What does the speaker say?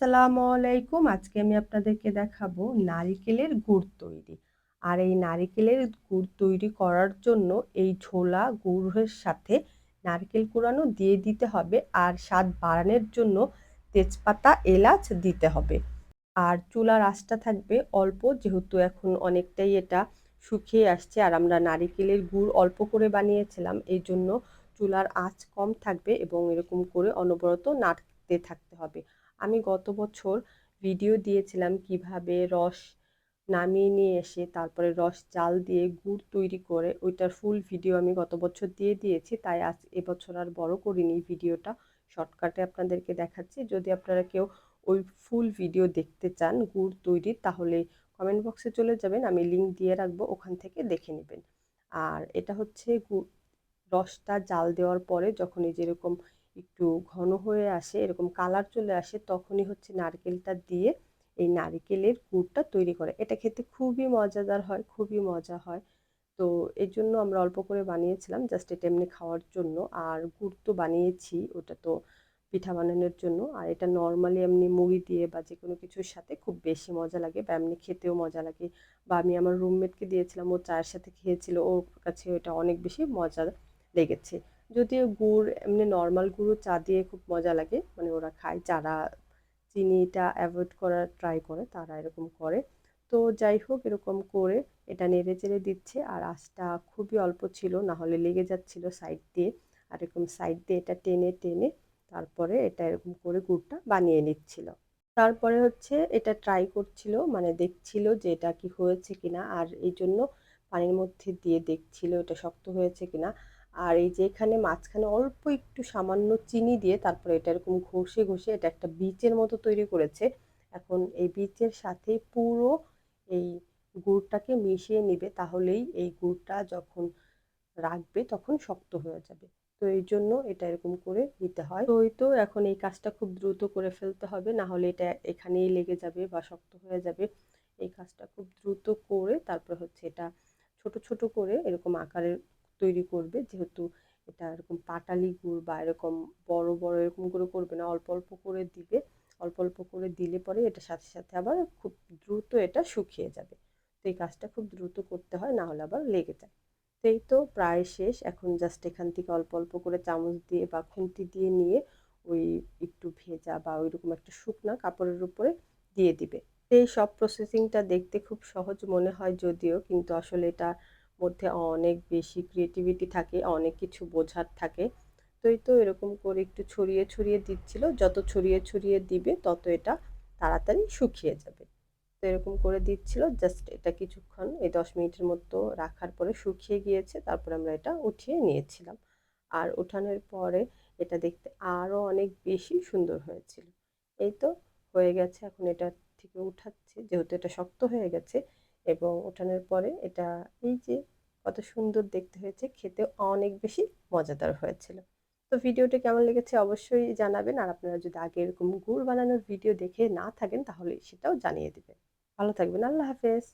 আসসালামু আলাইকুম। আজকে আমি আপনাদেরকে দেখাবো নারিকেলের গুড় তৈরি। আর এই নারিকেলের গুড় তৈরি করার জন্য এই ছোলা গুড়ের সাথে নারকেল কুড়ানো দিয়ে দিতে হবে আর স্বাদ বাড়ানোর জন্য তেজপাতা, এলাচ দিতে হবে। আর চুলার আঁচটা থাকবে অল্প, যেহেতু এখন অনেকটাই এটা শুকিয়ে আসছে আর আমরা নারিকেলের গুড় অল্প করে বানিয়েছিলাম, এই জন্য চুলার আঁচ কম থাকবে এবং এরকম করে অনবরত নাড়তে থাকতে হবে। আমি গত বছর ভিডিও দিয়েছিলাম কীভাবে রস নামিয়ে নিয়ে এসে তারপরে রস চাল দিয়ে গুড় তৈরি করে ওইটার ফুল ভিডিও আমি গত বছর দিয়ে দিয়েছি। তাই আজ এবছর আর বড় করিনি ভিডিওটা শর্টকাটে আপনাদেরকে দেখাচ্ছি। যদি আপনারা কেউ ওই ফুল ভিডিও দেখতে চান গুড় তৈরির, তাহলে কমেন্ট বক্সে চলে যাবেন। আমি লিঙ্ক দিয়ে রাখব, ওখান থেকে দেখে নেবেন। আর এটা হচ্ছে রসটা জাল দেওয়ার পরে যখন এই যেরকম একটু ঘন হয়ে আসে, এরকম কালার চলে আসে, তখনই হচ্ছে নারকেলটা দিয়ে এই নারকেলের গুড়টা তৈরি করে। এটা খেতে খুবই মজাদার হয়, খুবই মজা হয়। তো এই জন্য আমরা অল্প করে বানিয়েছিলাম, জাস্ট এটা এমনি খাওয়ার জন্য। আর গুড় তো বানিয়েছি, ওটা তো পিঠা বানানোর জন্য। আর এটা নর্মালি এমনি মুড়ি দিয়ে বা যে কোনো কিছুর সাথে খুব বেশি মজা লাগে বা এমনি খেতেও মজা লাগে। বা আমি আমার রুমমেটকে দিয়েছিলাম, ও চায়ের সাথে খেয়েছিল, ওর কাছে ওটা অনেক বেশি মজা লেগেছে। যদিও গুড় এমনি নর্মাল গুঁড়ো চা দিয়ে খুব মজা লাগে মানে ওরা খায়। যারা চিনিটা অ্যাভয়েড করার ট্রাই করে, তারা এরকম করে। তো যাই হোক, এরকম করে এটা নেড়ে চেড়ে দিচ্ছে। আর আঁচটা খুবই অল্প ছিল, না হলে লেগে যাচ্ছিল সাইড দিয়ে। আর এরকম সাইড দিয়ে এটা টেনে টেনে তারপরে এটা এরকম করে গুড়টা বানিয়ে নিচ্ছিল। তারপরে হচ্ছে এটা ট্রাই করছিল মানে দেখছিল যে এটা কি হয়েছে কিনা। আর এই জন্য পানির মধ্যে দিয়ে দেখছিল এটা শক্ত হয়েছে কিনা। আর এই যে এখানে মাঝখানে অল্প একটু সামান্য চিনি দিয়ে তারপরে এটা এরকম ঘষে ঘষে এটা একটা বীচের মতো তৈরি করেছে। এখন এই বীচের সাথে পুরো এই গুড়টাকে মিশিয়ে নিবে, তাহলেই এই গুড়টা যখন রাখবে তখন শক্ত হয়ে যাবে। তো এই জন্য এটা এরকম করে নিতে হয়। তো ওই তো এখন এই কাজটা খুব দ্রুত করে ফেলতে হবে, না হলে এটা এখানেই লেগে যাবে বা শক্ত হয়ে যাবে। এই কাজটা খুব দ্রুত করে তারপর হচ্ছে এটা ছোট ছোট করে এরকম আকারের তৈরি করবে। যেহেতু এটা এরকম পাটালি গুড় বা এরকম বড় বড় এরকম করে করবে না, অল্প অল্প করে দিবে। অল্প অল্প করে দিলে পরে এটা সাথে সাথে আবার খুব দ্রুত এটা শুকিয়ে যাবে। তো এই কাজটা খুব দ্রুত করতে হয়, না হলে আবার লেগে যায়। তো এই তো প্রায় শেষ। এখন জাস্ট এখান থেকে অল্প অল্প করে চামচ দিয়ে বা খুন্তি দিয়ে নিয়ে ওই একটু ভেজা বা ওইরকম একটা শুকনা কাপড়ের উপরে দিয়ে দিবে। এই সব প্রসেসিংটা দেখতে খুব সহজ মনে হয় যদিও, কিন্তু আসলে এটা মধ্যে অনেক বেশি ক্রিয়েটিভিটি থাকে, অনেক কিছু বোঝার থাকে। তো এই তো এরকম করে একটু ছড়িয়ে ছড়িয়ে দিচ্ছিল। যত ছড়িয়ে ছড়িয়ে দিবে, তত এটা তাড়াতাড়ি শুকিয়ে যাবে। তো এরকম করে দিচ্ছিল। জাস্ট এটা কিছুক্ষণ, এই দশ মিনিটের মতো রাখার পরে শুকিয়ে গিয়েছে। তারপরে আমরা এটা উঠিয়ে নিয়েছিলাম। আর উঠানোর পরে এটা দেখতে আরও অনেক বেশি সুন্দর হয়েছিল। এই তো হয়ে গেছে। এখন এটা থেকে উঠাচ্ছে। যেহেতু এটা শক্ত হয়ে গেছে এবং ওঠানোর পরে এটা এই যে কত সুন্দর দেখতে হয়েছে, খেতে অনেক বেশি মজাদার হয়েছিল। তো ভিডিওটি কেমন লেগেছে অবশ্যই জানাবেন, আর আপনারা যদি আগে এরকম গুড় বানানোর ভিডিও দেখে না থাকেন তাহলে সেটাও জানিয়ে দেবেন। ভালো থাকবেন, আল্লাহ হাফেজ।